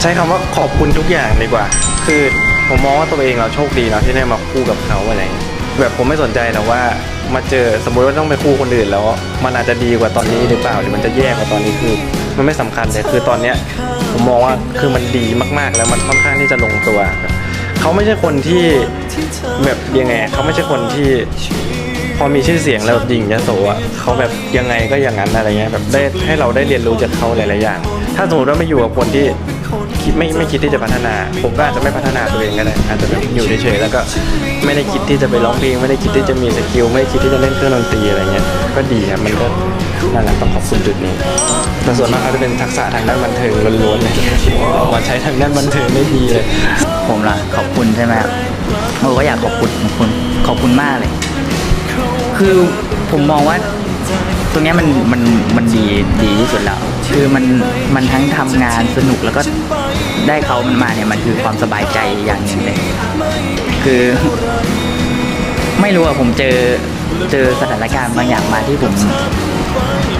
ใช้คำว่าขอบคุณทุกอย่างดีกว่า คือผมมองว่าตัวเองเราโชคดีนะที่ได้มาคู่กับเขาอะไรอย่างเงี้ยแบบผมไม่สนใจแต่ว่ามาเจอสมมติว่าต้องไปคู่คนอื่นแล้ว มันอาจจะดีกว่าตอนนี้หรือเปล่าหรือมันจะแย่กว่าตอนนี้คือ มันไม่สำคัญเลยคือตอนเนี้ยผมมองว่าคือมันดีมากๆ แล้วมันค่อนข้างที่จะลงตัว เขาไม่ใช่คนที่แบบยังไงเขาไม่ใช่คนที่ พอมีชื่อเสียงแล้วยิงยโสอะเขาแบบยังไงก็อย่างนั้นอะไรเงี้ยแบบได้ให้เราได้เรียนรู้จากเขาหลายๆอย่าง ถ้าสมมติว่าไม่อยู่กับคนที่คิดไม่ไม่คิดที่จะพัฒนา ผมก็อาจจะไม่พัฒนาตัวเองก็ได้อาจจะแบบอยู่เฉยๆแล้วก็ไม่ได้คิดที่จะไปร้องเพลงไม่ได้คิดที่จะมีสกิลไม่ได้คิดที่จะเล่นเครื่องดนตรีอะไรเงี้ยก็ดีครับมันก็นั่นแหละต้องขอบคุณจุดนี้แต่ส่วนมากเขาจะเป็นทักษะทางด้านบันเทิงล้วนๆเลยมาใช้ทางด้านบันเทิงได้ดีเลย ผมล่ะขอบคุณใช่ไหมครับโอ้ก็อยากขอบคุณขอบคุณขอบคุณมากเลย คือผมมองว่าตรงเนี้ยมันมันมันดีดีที่สุดแล้ว คือมันมันทั้งทำงานสนุกแล้วก็ได้เขามันมาเนี่ยมันคือความสบายใจอย่างหนึ่งเลยคือ ไม่รู้อะผมเจอเจอสถานการณ์บางอย่างมาที่ผม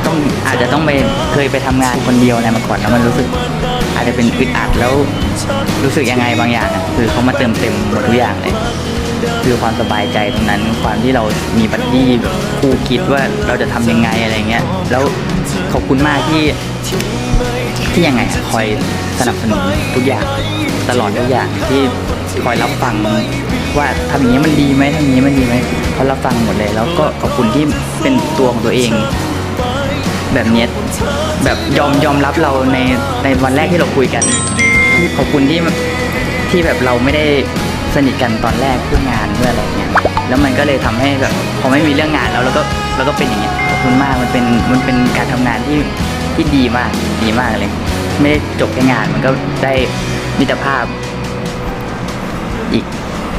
ต้องอาจจะต้องไปเคยไปทำงานคนเดียวอะไรมาก่อนแล้วมันรู้สึก อาจจะเป็นอึดอัดแล้วรู้สึกยังไงบางอย่างอะคือเขามาเติมเต็มหมดทุกอย่างเลย คือความสบายใจตรงนั้น ความที่เรามีบัดดี้แบบคู่คิดว่าเราจะทำยังไงอะไรเงี้ย แล้วขอบคุณมากที่ที่ยังไงคอยสนับสนุนทุกอย่างตลอดทุกอย่างที่คอยรับฟังว่าทำอย่างนี้มันดีไหมทำอย่างนี้มันดีไหมเขารับฟังหมดเลย แล้วก็ขอบคุณที่เป็นตัวของตัวเอง แบบเนี้ยแบบยอมยอมรับเราในในวันแรกที่เราคุยกันที่ขอบคุณที่ที่แบบเราไม่ได้ สนิทกันตอนแรกเพื่องานเพื่ออะไรเงี้ยแล้วมันก็เลยทำให้แบบพอไม่มีเรื่องงานแล้วเราก็เราก็เป็นอย่างเงี้ยขอบคุณมากมันเป็นมันเป็นการทำงานที่ที่ดีมากดีมากเลย ไม่ได้จบแค่งานมันก็ได้มิตรภาพอีก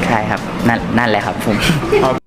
ใช่ครับนั่นนั่นแหละครับผม